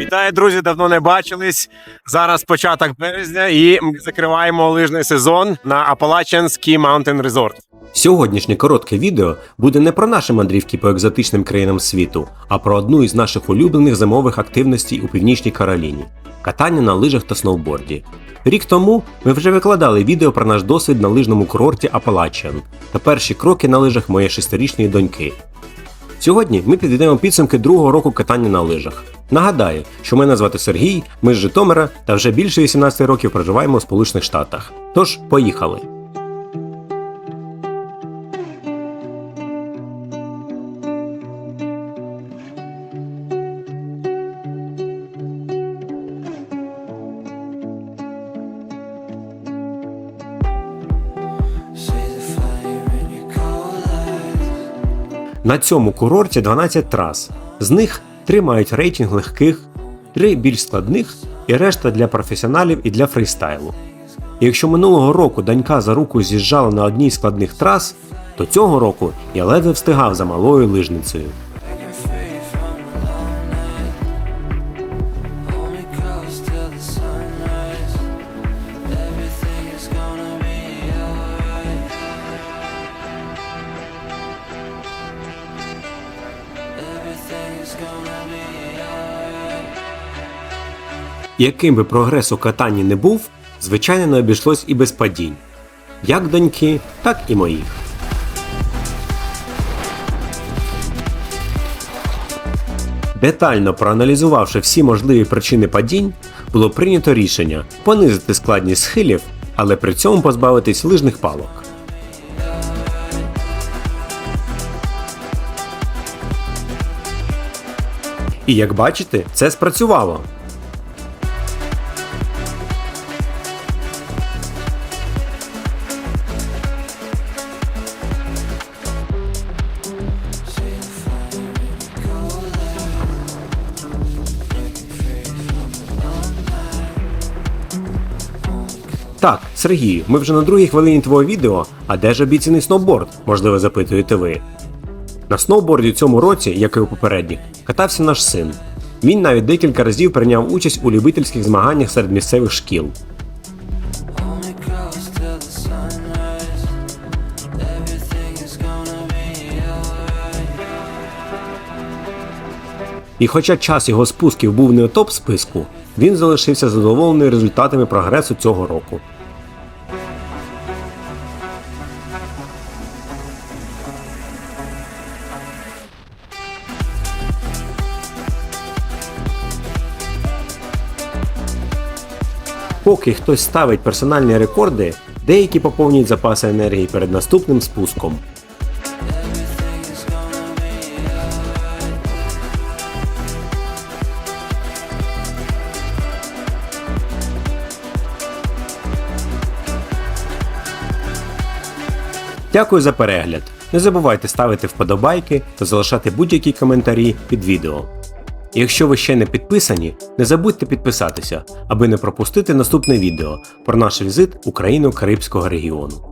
Вітаю, друзі! Давно не бачились. Зараз початок березня, і ми закриваємо лижний сезон на Appalachian Ski Mountain Resort. Сьогоднішнє коротке відео буде не про наші мандрівки по екзотичним країнам світу, а про одну із наших улюблених зимових активностей у північній Кароліні катання на лижах та сноуборді. Рік тому ми вже викладали відео про наш досвід на лижному курорті Appalachian та перші кроки на лижах моєї шестирічної доньки. Сьогодні ми підведемо підсумки другого року катання на лижах. Нагадаю, що мене звати Сергій, ми з Житомира та вже більше 18 років проживаємо у Сполучених Штатах. Тож, поїхали! На цьому курорті 12 трас. З них 3 мають рейтинг легких, 3 більш складних і решта для професіоналів і для фристайлу. Якщо минулого року донька за руку з'їжджала на одній складних трас, то цього року я ледве встигав за малою лижницею. Яким би прогрес у катанні не був, звичайно не обійшлось і без падінь. Як доньки, так і моїх. Детально проаналізувавши всі можливі причини падінь, було прийнято рішення понизити складність схилів, але при цьому позбавитись лижних палок. І як бачите, це спрацювало. Так, Сергію, ми вже на другій хвилині твого відео, а де ж обіцяний сноуборд? Можливо, запитуєте ви. На сноуборді цьому році, як і у попередніх, катався наш син. Він навіть декілька разів прийняв участь у любительських змаганнях серед місцевих шкіл. І хоча час його спусків був не у топ списку, він залишився задоволений результатами прогресу цього року. Поки хтось ставить персональні рекорди, деякі поповнюють запаси енергії перед наступним спуском. Дякую за перегляд. Не забувайте ставити вподобайки та залишати будь-які коментарі під відео. Якщо ви ще не підписані, не забудьте підписатися, аби не пропустити наступне відео про наш візит Україну Карибського регіону.